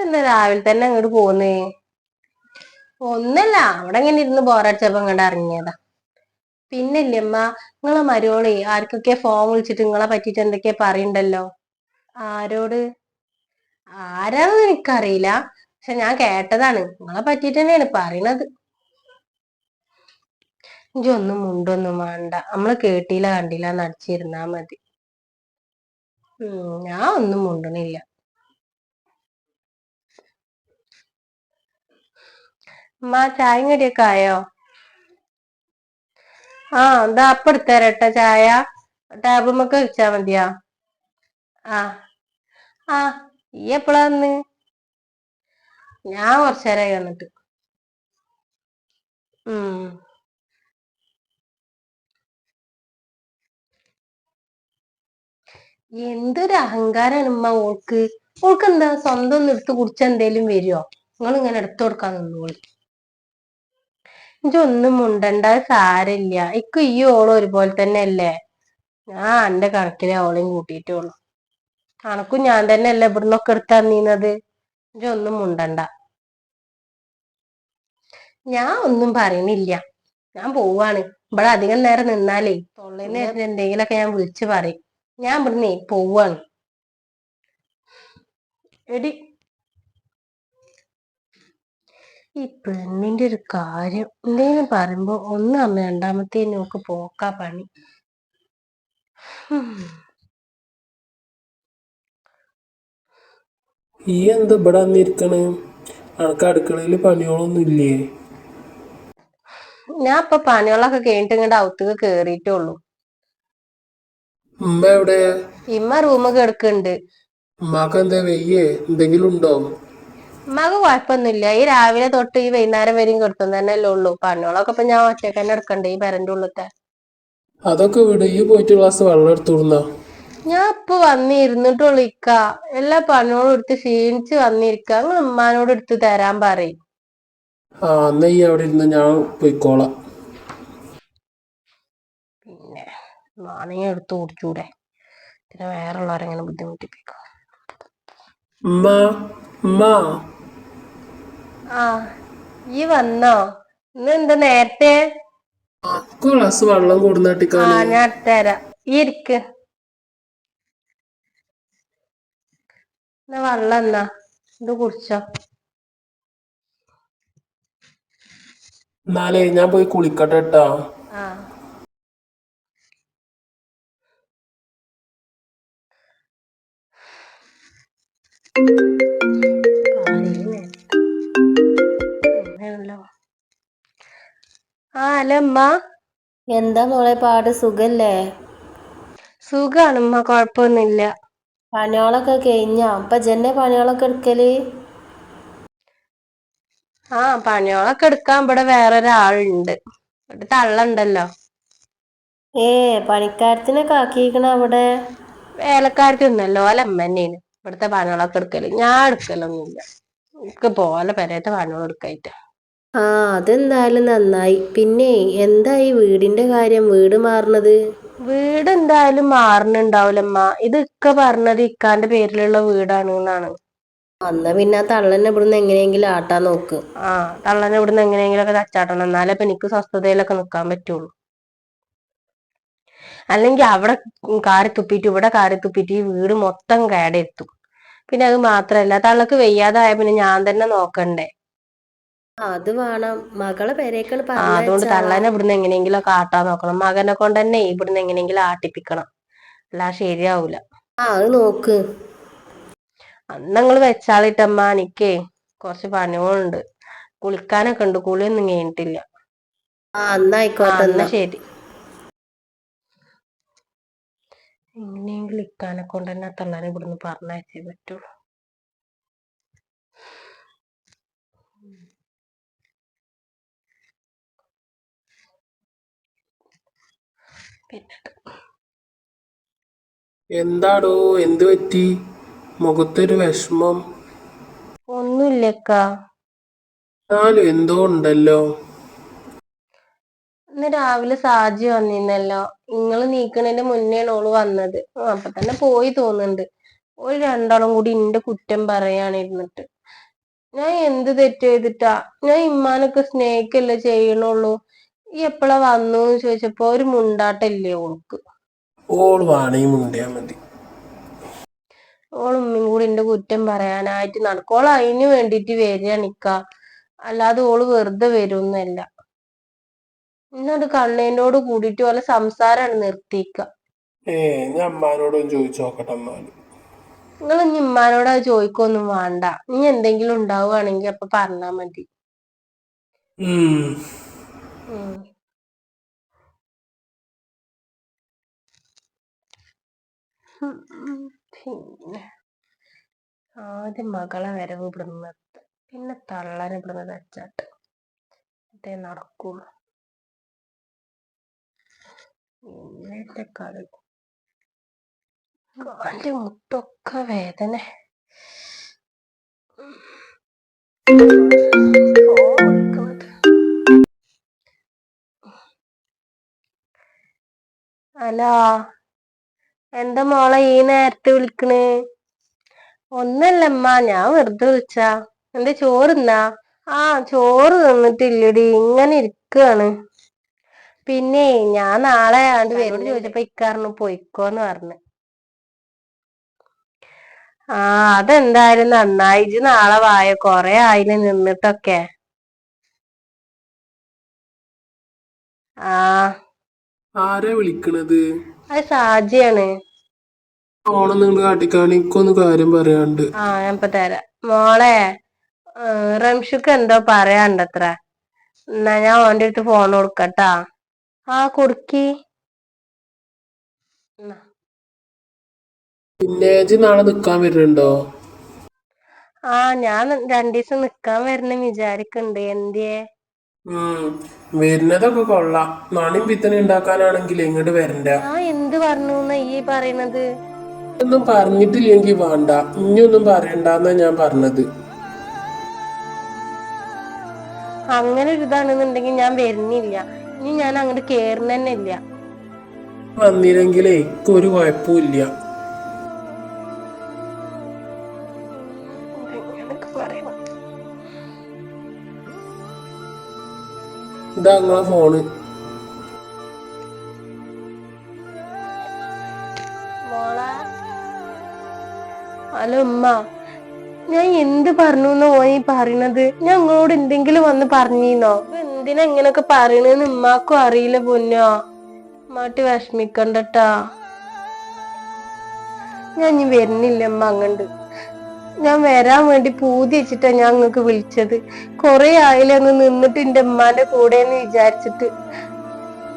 എന്താ രാവിലെ തന്നെ അങ്ങോട്ട് പോന്നേ ഒന്നല്ല അവിടെ ഇങ്ങനെ ഇരുന്ന് ബോറടിച്ചപ്പോ അങ്ങോട്ട് ഇറങ്ങിയതാ. പിന്നെ അമ്മ നിങ്ങളെ മരുവോളെ ആർക്കൊക്കെ ഫോൺ വിളിച്ചിട്ട് നിങ്ങളെ പറ്റിട്ട് എന്തൊക്കെ പറയണ്ടല്ലോ? ആരോട്? ആരാന്ന് എനിക്കറിയില്ല. പക്ഷെ ഞാൻ കേട്ടതാണ്. നിങ്ങളെ പറ്റിട്ട് തന്നെയാണ് പറയണത്. ഇഞ്ചി ഒന്നും മുണ്ടൊന്നും വേണ്ട. നമ്മൾ കേട്ടില്ല കണ്ടില്ല നടിച്ചിരുന്നാ മതി. ഞാൻ ഒന്നും മുണ്ടണില്ല. അമ്മ ചായയും കടിയൊക്കെ ആയോ? ആ എന്താ അപ്പൊ എടുത്തരട്ടെ ചായ. ടാബുമൊക്കെ വെച്ചാ മതിയാ? ആ. ആ ഈ എപ്പോഴാ വന്ന്? ഞാൻ കുറച്ചേരായി വന്നിട്ട്. ഉം. എന്തൊരു അഹങ്കാരാണ് ഉമ്മ ഓൾക്ക്. ഓൾക്ക് എന്താ സ്വന്തം എടുത്ത് കുടിച്ച എന്തേലും വരുമോ നിങ്ങൾ ഇങ്ങനെ എടുത്തു കൊടുക്കാൻ നിന്നോളി. ഇതൊന്നും മുണ്ടണ്ട സാരില്ല. ഇക്ക് ഈ ഓളും ഒരുപോലെ തന്നെ അല്ലേ ഞാൻ എന്റെ കണക്കിലെ ഓളെയും കൂട്ടിയിട്ടുള്ളു കണക്കും ഞാൻ തന്നെ അല്ലേ ഇവിടുന്നൊക്കെ എടുത്താ നീന്നത് ഇതൊന്നും മുണ്ടണ്ട. ഞാൻ ഒന്നും പറയണില്ല. ഞാൻ പോവാണ്. ഇവിടെ അധികം നേരം നിന്നാലേ തൊള്ളേന്ന് വരുന്ന എന്തെങ്കിലുമൊക്കെ ഞാൻ വിളിച്ചു പറയും. ഞാൻ ഇവിടുന്നേ പോവാണ്. എടി ഈ പെണ്ണിന്റെ ഒരു കാര്യം എന്തെങ്കിലും പറയുമ്പോ ഒന്ന് അമ്മ രണ്ടാമത്തെ നോക്ക് പോക്കാ പണി. ഈ എന്താ ഇവിടെ വന്നിരിക്കണ്? അനക്ക് അടുക്കളയിൽ പണികളൊന്നും ഇല്ലേ? ഞാൻ ഇപ്പൊ പണികളൊക്കെ കഴിഞ്ഞിട്ട് ഇങ്ങോട്ട് ഔത്തേക്ക് കേറിയിട്ടുള്ളൂ ഉമ്മ എവിടെ? ഇമ്മ റൂമ് കിടക്കുന്നുണ്ട് ഉമ്മാക്ക് എന്താ വെയ്യേ? എന്തെങ്കിലും ഉണ്ടോ? ഉമ്മാക്ക് കുഴപ്പമൊന്നുമില്ല ഈ രാവിലെ തൊട്ട് ഈ വൈകുന്നേരം വരെയും കിടത്തും തന്നെ അല്ലേ ഉള്ളൂ. പണികളൊക്കെ ഇപ്പൊ ഞാൻ ഒറ്റയ്ക്ക് തന്നെ എടുക്കണ്ടേ ഈ പെരന്റെ ഉള്ളത്തെ അതൊക്കെ വിട്. ഈ പോയിട്ട് ഗ്ലാസ് വെള്ളം എടുത്തു ഞാൻ ഇപ്പൊ വന്നിരുന്നിട്ട് ഒളിക്ക എല്ലാ പണിയോടും എടുത്ത് ക്ഷീണിച്ച് വന്നിരിക്ക. നിങ്ങൾ ഉമ്മാനോട് എടുത്ത് തരാൻ പറയും. ആ എന്നാ ഈ അവിടെ ഇരുന്ന് ഞാൻ പോയിക്കോളാം. പിന്നെ നാണയം എടുത്ത് കുടിച്ചൂടെ പിന്നെ വേറെ ഉള്ളവരെങ്ങനെ ബുദ്ധിമുട്ടിപ്പിക്കും. ഉമ്മ ഉമ്മ. ആ ഈ വന്നോ? ഇന്ന് എന്താ നേരത്തെ? ഗ്ലാസ് വെള്ളം ആ ഞാൻ തരാം. ഈ ഇരിക്ക്. വെള്ളം എന്നാ? ഇത് കുടിച്ചോ. എന്നാലേ ഞാൻ പോയി കുളിക്കട്ടെ കേട്ടോ ആ. ആ അല്ലമ്മ എന്താ മോളെ പാട് സുഖല്ലേ? സുഖാണമ്മ കുഴപ്പമൊന്നുമില്ല പണികളൊക്കെ കഴിഞ്ഞാ? അപ്പൊ ജന്നെ പണികളൊക്കെ എടുക്കൽ? ആ പണികളൊക്കെ എടുക്കാൻ ഇവിടെ വേറൊരാളുണ്ട്. ഇവിടെ തള്ളുണ്ടല്ലോ. ഏ പണിക്കാരത്തിനൊക്കെ ആക്കിയിരിക്കണ അവിടെ? വേലക്കാരത്തിയൊന്നുമല്ല ഓല അമ്മ തന്നെയാണ്. ഇവിടുത്തെ പണികളൊക്കെ എടുക്കൽ. ഞാൻ എടുക്കലൊന്നുമില്ല. എനിക്ക് പോലെ പെരേത്തെ പണികൾ എടുക്കായിട്ട് ആ അതെന്തായാലും നന്നായി. പിന്നെ എന്തായി വീടിന്റെ കാര്യം? വീട് മാറണത്? വീട് എന്തായാലും മാറണുണ്ടാവൂലമ്മ. ഇത് ഇക്ക പറഞ്ഞത് ഇക്കാന്റെ പേരിലുള്ള വീടാണ് എന്നാണ് അന്നാ പിന്നെ ആ തള്ളനെ ഇവിടുന്ന് എങ്ങനെയെങ്കിലും ആട്ടാൻ നോക്ക്. ആ തള്ളനെ ഇവിടുന്ന് എങ്ങനെയെങ്കിലുമൊക്കെ തച്ചാട്ടണം. എന്നാലേ ഇപ്പൊ എനിക്ക് സ്വസ്ഥതയിലൊക്കെ നിക്കാൻ പറ്റുള്ളൂ. അല്ലെങ്കിൽ അവിടെ കാറി തുപ്പിട്ട് ഇവിടെ കാറി തുപ്പിട്ട് ഈ വീട് മൊത്തം കേടെത്തും പിന്നെ അത് മാത്രല്ല തള്ളക്ക് വയ്യാതായ പിന്നെ ഞാൻ തന്നെ നോക്കണ്ടേ. അത് വേണം. മകളെ പെരേക്കാണ് ആ അതുകൊണ്ട് തള്ളാനെ ഇവിടുന്ന് എങ്ങനെയെങ്കിലും ഒക്കെ ആട്ടാൻ നോക്കണം. മകനെ കൊണ്ട് തന്നെ ഇവിടുന്ന് എങ്ങനെയെങ്കിലും ആട്ടിപ്പിക്കണം. അല്ല ശരിയാവൂല. ആ അത് നോക്ക്. അന്ന് നിങ്ങൾ വെച്ചാളിട്ടമ്മ എനിക്കേ കുറച്ച് പണികളുണ്ട്. കുളിക്കാനൊക്കെ ഉണ്ട്. കുളിയൊന്നും കഴിഞ്ഞിട്ടില്ല. ആ എന്നാ ആയിക്കോട്ടെ എന്നാ. എന്നാ ശരി. എങ്ങനെയെങ്കിലും ഇക്കാനെ കൊണ്ട് തന്നെ തള്ളാനെ ഇവിടുന്ന് പറഞ്ഞയച്ചേ പറ്റുള്ളൂ പിന്നെ എന്താടോ എന്ത് പറ്റി? മുഖത്തൊരു വിഷമം. ഒന്നുമില്ലക്കാലും എന്നാലും എന്തോ ഉണ്ടല്ലോ. ഇന്ന് രാവിലെ സാജി വന്നിരുന്നല്ലോ. നിങ്ങൾ നീക്കണതിന്റെ മുന്നേ ഓൾ വന്നത്. അപ്പൊ തന്നെ പോയി തോന്നുന്നുണ്ട്. ഒരു രണ്ടാളും കൂടി ഇന്റെ കുറ്റം പറയാണിരുന്നിട്ട് ഞാൻ എന്ത് തെറ്റ് ചെയ്തിട്ടാ? ഞാൻ ഇമ്മാനൊക്കെ സ്നേഹിക്കല്ലേ ചെയ്യണുള്ളൂ ഈ എപ്പോഴാ വന്നു ചോദിച്ചപ്പോ ഒരു മുണ്ടാട്ടല്ലേ ഓൾക്ക്. ഓൾ വാണേ മുണ്ടിയാ മതി. ഓളും കൂടി എന്റെ കുറ്റം പറയാനായിട്ട് നടക്കും. ഓൾ അതിന് വേണ്ടിട്ട് വരിക നിക്ക. അല്ലാതെ ഓൾ വെറുതെ വരുന്നല്ല. എന്നിട്ട് കണ്ണേനോട് കൂടിയിട്ട് ഓലെ സംസാരാണ് നിർത്തിക്ക. ഏ ഞാൻ ചോദിച്ചു നോക്കട്ടെ അമ്മാന്. നിങ്ങൾ ഇനി ഇമ്മാനോട് അത് ചോദിക്കൊന്നും വേണ്ട. ഇനി എന്തെങ്കിലും ഉണ്ടാവുകയാണെങ്കിൽ അപ്പൊ പറഞ്ഞാ മതി. ഉം. പിന്നെ ആദ്യം മകളെ വരവ് ഇവിടുന്ന് പിന്നെ തള്ളനെ ഇവിടുന്ന് തച്ചാട്ട് ഇതേ നടക്കുള്ളൂ. ഇന്നത്തെ കളി. കാലിന്റെ മുട്ടൊക്കെ വേദന. ഹലോ എന്താ മോളെ ഈ നേരത്തെ വിളിക്കണ്? ഒന്നല്ലമ്മ ഞാൻ വെറുതെ വിളിച്ചാ. എന്താ ചോറുന്നാ ആ ചോറ് തിന്നിട്ടില്ലടി ഇങ്ങനെ ഇരിക്കാണ്. പിന്നെ ഞാൻ നാളെ ആണ്ട് വരുന്നോട് ചോദിച്ചപ്പോ ഇക്കാരണം പോയിക്കോന്ന് പറഞ്ഞു. ആ അതെന്തായാലും നന്നായി. ഇജ് നാളെ വായ? കൊറേ ആയിൽ നിന്നിട്ടൊക്കെ. ആ. ആരാ വിളിക്കണത്? അത് സാജിയാണ് ഓണം നിങ്ങൾ കാട്ടിക്കാണി എനിക്കൊന്ന് കാര്യം പറയാണ്ട്. ആ ഞാൻ ഇപ്പൊ തരാം. മോളെ റംഷുക്ക് എന്തോ പറയാണ്ടത്ര എന്നാ ഞാൻ ഓന്റെ അടുത്ത് ഫോൺ കൊടുക്കട്ടാ. ആ കൊടുക്കി. എന്നാ. പിന്നെ ഇജ്ജ് നാളെ നിക്കാൻ വരുന്നുണ്ടോ? ആ ഞാൻ രണ്ടീസം നിക്കാൻ വരണം വിചാരിക്കണ്ട്. എന്തിയേ? വരുന്നതൊക്കെ കൊള്ളാം. നാണയം പിത്തന ഉണ്ടാക്കാനാണെങ്കിൽ ഇങ്ങോട്ട് വരണ്ട. ആ എന്ത് പറഞ്ഞു ഈ പറയണത്? ഒന്നും പറഞ്ഞിട്ടില്ലെങ്കിൽ വേണ്ട. ഇനിയൊന്നും പറയണ്ടെന്നാ ഞാൻ പറഞ്ഞത്. അങ്ങനെ ഒരു ഇതാണെന്നുണ്ടെങ്കിൽ ഞാൻ വരുന്നില്ല. ഇനി ഞാൻ അങ്ങോട്ട് കേറുന്ന തന്നെ ഇല്ല. വന്നില്ലെങ്കിലേ ഒരു കുഴപ്പമില്ല ഇതാ നിങ്ങളെ ഫോണ്. ഹലോ ഉമ്മ. ഞാൻ എന്ത് പറഞ്ഞു എന്ന് പോയി പറയണത്? ഞാൻ നിങ്ങളോട് എന്തെങ്കിലും വന്ന് പറഞ്ഞീന്നോ? ഇപ്പൊ എന്തിനാ ഇങ്ങനൊക്കെ പറയണെന്ന് ഉമ്മാക്കും അറിയില്ല പൊന്നോ. മാട്ടി വിഷമിക്കണ്ടട്ടാ ഞാൻ ഇനി വരുന്നില്ല ഉമ്മ അങ്ങണ്ട്. ഞാൻ വരാൻ വേണ്ടി പൂതി വെച്ചിട്ടാ ഞാൻ നിങ്ങക്ക് വിളിച്ചത്. കൊറേ ആയില്ല ഒന്ന് നിന്നിട്ട് എന്റെ ഉമ്മാന്റെ കൂടെ എന്ന് വിചാരിച്ചിട്ട്.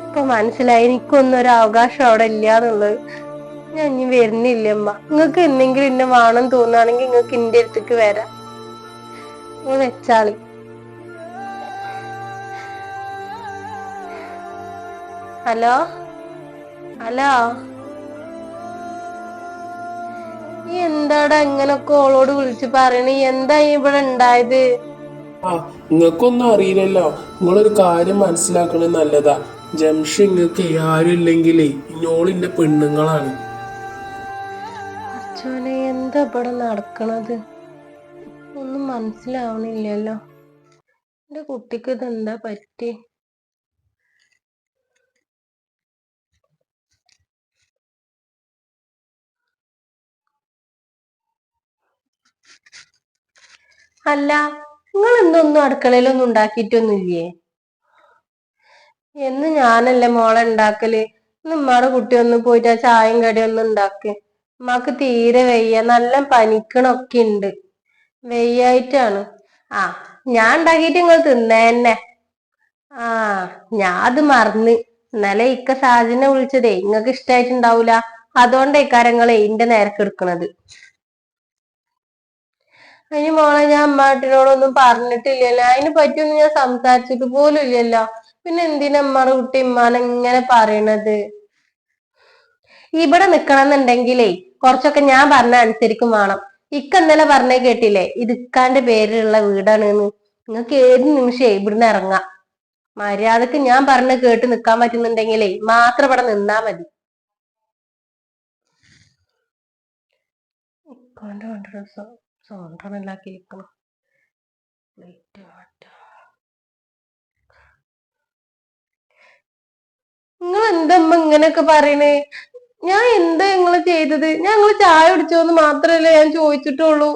ഇപ്പൊ മനസ്സിലായി എനിക്കൊന്നും ഒരു അവകാശം അവിടെ ഇല്ലാന്നുള്ളത്. ഞാൻ ഇനി വരുന്നില്ല അമ്മ നിങ്ങക്ക് എന്തെങ്കിലും എന്നെ വേണം തോന്നുകയാണെങ്കിൽ നിങ്ങക്ക് എന്റെ അടുത്തേക്ക് വരാം. വെച്ചാളി. ഹലോ? ഹലോ? എന്താടാ ഇങ്ങനൊക്കെ ഓളോട് വിളിച്ചു പറയണേ? എന്താ ഇവിടെ ഉണ്ടായത്? ആ നിങ്ങൾക്കൊന്നും അറിയില്ലല്ലോ. നിങ്ങളൊരു കാര്യം മനസ്സിലാക്കണത് നല്ലതാ. ജംഷി നിങ്ങൾക്ക് ആരും ഇല്ലെങ്കിലേ ഇന്നോളിന്റെ പെണ്ണുങ്ങളാണ്. അച്ഛനെ എന്താ ഇവിടെ നടക്കണത്? ഒന്നും മനസ്സിലാവണില്ലല്ലോ. എന്റെ കുട്ടിക്ക് ഇതെന്താ പറ്റി അല്ല നിങ്ങൾ എന്തൊന്നും അടുക്കളയിലൊന്നും ഉണ്ടാക്കിയിട്ടൊന്നുമില്ലേ? എന്ന് ഞാനല്ലേ മോളെ ഉണ്ടാക്കൽ? ഇന്ന് ഉമ്മാടെ കുട്ടി ഒന്ന് പോയിട്ട് ആ ചായയും കടി ഒന്ന് ഉണ്ടാക്ക്. ഉമ്മാക്ക് തീരെ വെയ്യ നല്ല പനിക്കണൊക്കെ ഉണ്ട്. വെയ്യായിട്ടാണ്. ആ ഞാൻ ഉണ്ടാക്കിയിട്ട് നിങ്ങൾ തിന്നേന്നെ. ആ ഞാൻ അത് മറന്ന്. ഇന്നലെ ഇക്ക സാജിനെ വിളിച്ചതേ നിങ്ങക്ക് ഇഷ്ടായിട്ടുണ്ടാവൂല. അതുകൊണ്ടേ കാര്യങ്ങളെ ഇന്റെ നേരക്ക് എടുക്കണത്. അതിന് മോളെ ഞാൻ അമ്മാട്ടിനോടൊന്നും പറഞ്ഞിട്ടില്ലല്ലോ. അതിനെ പറ്റിയൊന്നും ഞാൻ സംസാരിച്ചിട്ട് പോലും ഇല്ലല്ലോ. പിന്നെ എന്തിനാ അമ്മയുടെ കുട്ടി ഇമ്മാനെ ഇങ്ങനെ പറയണത്? ഇവിടെ നിക്കണമെന്നുണ്ടെങ്കിലേ കുറച്ചൊക്കെ ഞാൻ പറഞ്ഞ അനുസരിക്കും വേണം. ഇക്ക ഇന്നലെ പറഞ്ഞേ കേട്ടില്ലേ? ഇത് ഇക്കാന്റെ പേരിലുള്ള വീടാണ് നിങ്ങൾക്ക് ഏത് നിമിഷേ ഇവിടുന്ന് ഇറങ്ങാം. മര്യാദയ്ക്ക് ഞാൻ പറഞ്ഞ കേട്ട് നിക്കാൻ പറ്റുന്നുണ്ടെങ്കിലേ മാത്രം ഇവിടെ നിന്നാ മതി. ഇക്കാന്റെ വണ്ടി സൗണ്ടാണല്ലാക്കിയിരിക്കണം നിങ്ങൾ എന്തമ്മ ഇങ്ങനെയൊക്കെ പറയണേ? ഞാൻ എന്താ നിങ്ങൾ ചെയ്തത്? ഞങ്ങൾ ചായ കുടിച്ചോന്ന് മാത്രല്ലേ ഞാൻ ചോദിച്ചിട്ടുള്ളൂ.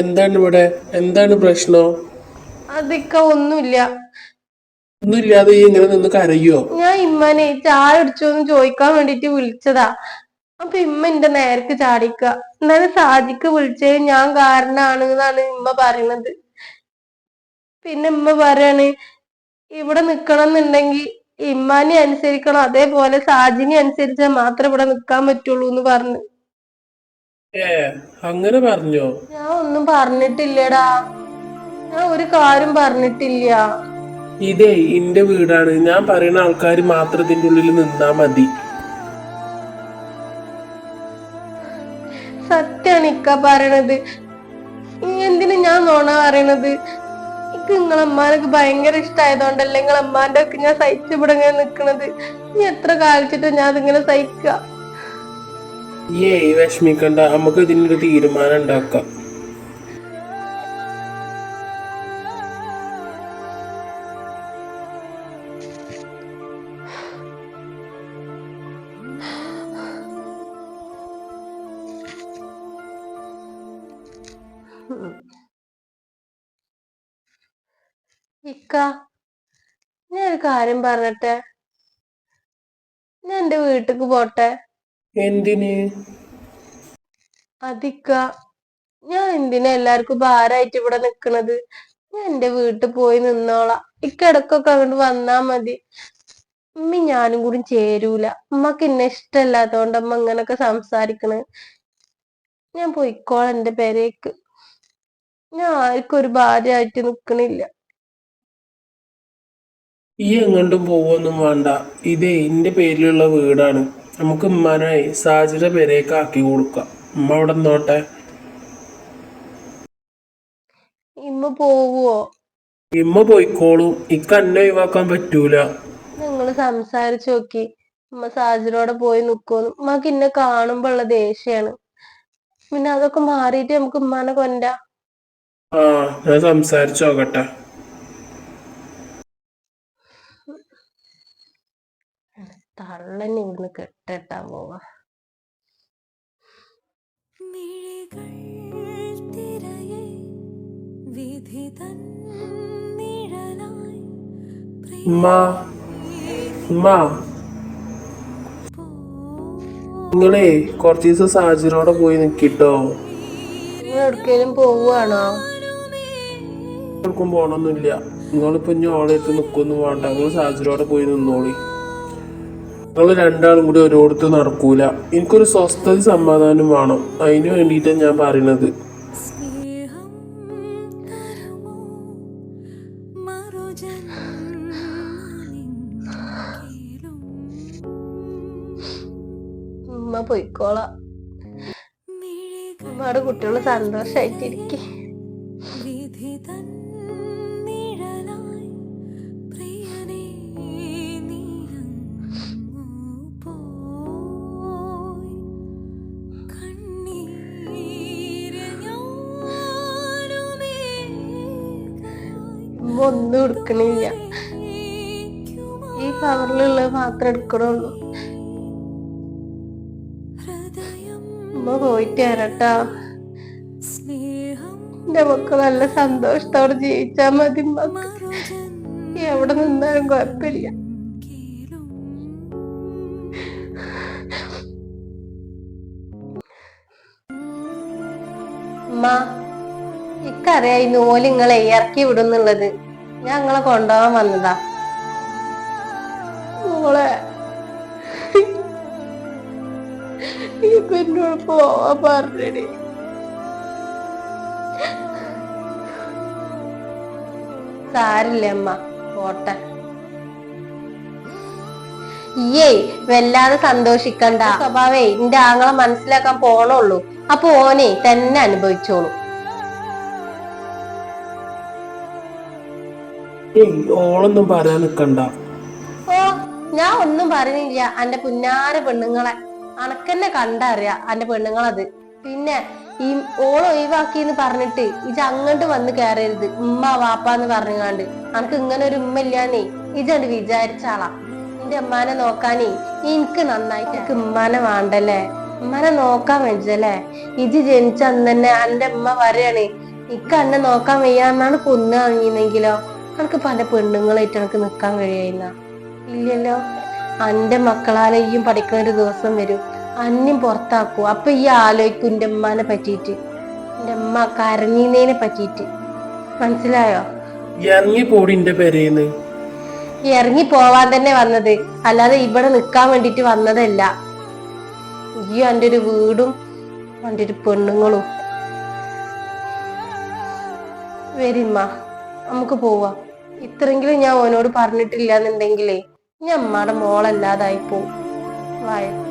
എന്താണ് ഇവിടെ? എന്താണ് പ്രശ്നം? അതിക്ക ഒന്നുമില്ല. ഒന്നുമില്ലാതെ ഇങ്ങനെ നിന്ന് കരയോ? ഞാൻ ഇമ്മനെ ചായ കുടിച്ചോന്ന് ചോദിക്കാൻ വേണ്ടിട്ട് വിളിച്ചതാ. അപ്പൊ ഇമ്മ എന്റെ നേരക്ക് ചാടിക്ക. എന്നാലും സാജിക്ക് വിളിച്ചത് ഞാൻ കാരണാണ് എന്നാണ് ഇമ്മ പറയണത് പിന്നെ ഇമ്മ പറയാണ് ഇവിടെ നിക്കണം എന്നുണ്ടെങ്കിൽ ഇമ്മാനെ അനുസരിക്കണം അതേപോലെ സാജിനെ അനുസരിച്ചാൽ മാത്രം ഇവിടെ നിക്കാൻ പറ്റുള്ളൂ എന്ന് പറഞ്ഞു. അങ്ങനെ പറഞ്ഞോ? ഞാൻ ഒന്നും പറഞ്ഞിട്ടില്ലടാ. ഞാൻ ഒരു കാര്യം പറഞ്ഞിട്ടില്ല. ഇതേ ഇന്റെ വീടാണ്. ഞാൻ പറയുന്ന ആൾക്കാർ മാത്രം ഇതിന്റെ ഉള്ളിൽ നിന്നാ മതി. സത്യാണ് ഇക്ക പറയണത് എന്തിനു ഞാൻ നോണ പറയണത്? എനിക്ക് നിങ്ങളമ്മാനൊക്കെ ഭയങ്കര ഇഷ്ടമായതുകൊണ്ടല്ലേ നിങ്ങളമ്മാന്റെ ഒക്കെ ഞാൻ സഹിച്ചു ഇവിടെ ഇങ്ങനെ നിക്കണത്? ഇനി എത്ര കാലിച്ചിട്ട് ഞാൻ അതിങ്ങനെ സഹിക്ക? ഏയ് വിഷമിക്കണ്ട നമുക്ക് ഇതിനൊരു തീരുമാനം ഉണ്ടാക്കാം. ഇക്ക ഞാൻ ഒരു കാര്യം പറഞ്ഞട്ടെ? ഞാൻ എന്റെ വീട്ടിക്ക് പോട്ടെ? എന്തിന്? അതിക്ക ഞാൻ എന്തിനാ എല്ലാവർക്കും ഭാരമായിട്ട് ഇവിടെ നിക്കണത്? ഞാൻ എന്റെ വീട്ടിൽ പോയി നിന്നോളാം. ഇക്കിടക്കൊക്കെ അങ്ങോട്ട് വന്നാ മതി. ഉമ്മി ഞാനും കൂടി ചേരൂല. ഉമ്മക്ക് എന്നെ ഇഷ്ടമല്ലാത്തോണ്ട് അമ്മ ഇങ്ങനൊക്കെ സംസാരിക്കണ്. ഞാൻ പോയിക്കോളാം എന്റെ പേരേക്ക്. ഞാൻ ആർക്കും ഒരു ഭാര്യയായിട്ട് നിക്കണില്ല. ഈ എങ്ങോട്ടും പോവൊന്നും വേണ്ട. ഇതേ എന്റെ പേരിലുള്ള വീടാണ്. നമുക്ക് ഉമ്മാനായി സാജിര പേരേക്ക് ആക്കി കൊടുക്കാം. ഉമ്മ അവിടെ നോട്ടെ ഇമ്മ പോവോ? ഇമ്മ പോയിക്കോളും. ഇക്ക അന്നെ ഒഴിവാക്കാൻ പറ്റൂല. നിങ്ങൾ സംസാരിച്ചു നോക്കി. ഉമ്മ സാജിരോടെ പോയി നിക്കോന്ന് ഉമ്മക്ക് ഇന്നെ കാണുമ്പോ ഉള്ള ദേഷ്യാണ്. പിന്നെ അതൊക്കെ മാറിയിട്ട് നമുക്ക് ഉമ്മാനെ കൊണ്ട ആ ഞാൻ സംസാരിച്ചു നോക്കട്ടെ. തള്ളന്നെ ഇവിടുന്ന് കെട്ടിട്ടാൻ പോവാ. നിങ്ങളേ കൊറച്ച് ദിവസം സാഹചര്യോടെ പോയി നിക്കിട്ടോ? എവിടേക്കേലും പോവാണോ എവിടേക്കും പോണൊന്നുമില്ല. നിങ്ങളിപ്പോ ഇനി ഓളെടുത്ത് നിക്കൊന്നും വേണ്ട. നിങ്ങൾ സാഹചര്യോടെ പോയി നിന്നോളി. നിങ്ങൾ രണ്ടാളും കൂടി ഒരിടത്ത് നടക്കൂല. എനിക്കൊരു സ്വസ്ഥത സമാധാനം വേണം. അതിന് വേണ്ടിയിട്ടാണ് ഞാൻ പറയണത് ഉമ്മ പോയിക്കോളാം. ഉമ്മയുടെ കുട്ടികൾ സന്തോഷായിട്ടിരിക്കും. ഉമ്മ ഒന്നും എടുക്കണില്ല. ഈ കവറിലുള്ളത് മാത്രം എടുക്കണുള്ളൂ. ഉമ്മ പോയിട്ട് വരട്ടാ. എന്റെ മക്കൾ നല്ല സന്തോഷത്തോടെ ജീവിച്ചാ മതി എവിടെ നിന്നാലും കുഴപ്പമില്ല. മാ ഇക്കറിയായിരുന്നു ഓൽ നിങ്ങളെ ഇറക്കി വിടുന്നുള്ളത്. ഞാൻ നിങ്ങളെ കൊണ്ടുപോകാൻ വന്നതാ. മോളെ എന്നോട് പോവാ പറഞ്ഞേ സാരില്ല അമ്മ പോട്ടെ. ഇയ്യേ വല്ലാതെ സന്തോഷിക്കണ്ട. സ്വഭാവേ എന്റെ ആങ്ങളെ മനസ്സിലാക്കാൻ പോണുള്ളൂ. അപ്പൊ ഓനെ തന്നെ അനുഭവിച്ചോളൂ. ഏയ് ഓളൊന്നും പറയാൻ നിക്കണ്ട. ഓ ഞാൻ ഒന്നും പറഞ്ഞില്ല അന്റെ പുന്നാര പെണ്ണുങ്ങളെ. അനക്കെന്നെ കണ്ടറിയാ അന്റെ പെണ്ണുങ്ങളത്. പിന്നെ ഈ ഓൾ ഒഴിവാക്കി എന്ന് പറഞ്ഞിട്ട് ഇജ് അങ്ങോട്ട് വന്ന് കയറരുത് ഉമ്മ വാപ്പ എന്ന് പറഞ്ഞുകാണ്ട് അനക്ക് ഇങ്ങനെ ഒരു ഉമ്മ ഇല്ലാന്നേ ഇജണ്ട് വിചാരിച്ചാളാ എന്റെ ഉമ്മാനെ നോക്കാനേ എനിക്ക് നന്നായിട്ട് എനിക്ക് ഉമ്മാനെ വേണ്ടല്ലേ? ഉമ്മാനെ നോക്കാൻ വെച്ചല്ലേ ഇജ് ജനിച്ച അന്ന് തന്നെ എന്റെ ഉമ്മ പറയാണ് ഇക്ക് അന്നെ നോക്കാൻ വയ്യാന്നാണ് കൊന്നു കളഞ്ഞിരുന്നെങ്കിലോ അനക്ക് പല പെണ്ണുങ്ങളായിട്ട് എനിക്ക് നിക്കാൻ കഴിയുന്ന ഇല്ലല്ലോ. അന്റെ മക്കളാലെയും പഠിക്കുന്ന ഒരു ദിവസം വരും. അന്യം പുറത്താക്കൂ. അപ്പൊ ഈ ആലോചിക്കും എന്റെ ഉമ്മാനെ പറ്റിയിട്ട്. എന്റെ ഉമ്മ കരഞ്ഞീന്നതിനെ പറ്റിയിട്ട്. മനസ്സിലായോ? ഇറങ്ങി പോടിന്റെ പെരേന്ന്. ഇറങ്ങി പോവാൻ തന്നെ വന്നത്. അല്ലാതെ ഇവിടെ നിക്കാൻ വേണ്ടിട്ട് വന്നതല്ല. ഈ എന്റെ ഒരു വീടും എന്റെ ഒരു പെണ്ണുങ്ങളും. വരിമ്മ നമുക്ക് പോവാം. ഇത്രയെങ്കിലും ഞാൻ ഓനോട് പറഞ്ഞിട്ടില്ല എന്നുണ്ടെങ്കിലേ ഞാൻ മോളല്ലാതായി പോവും. വായ.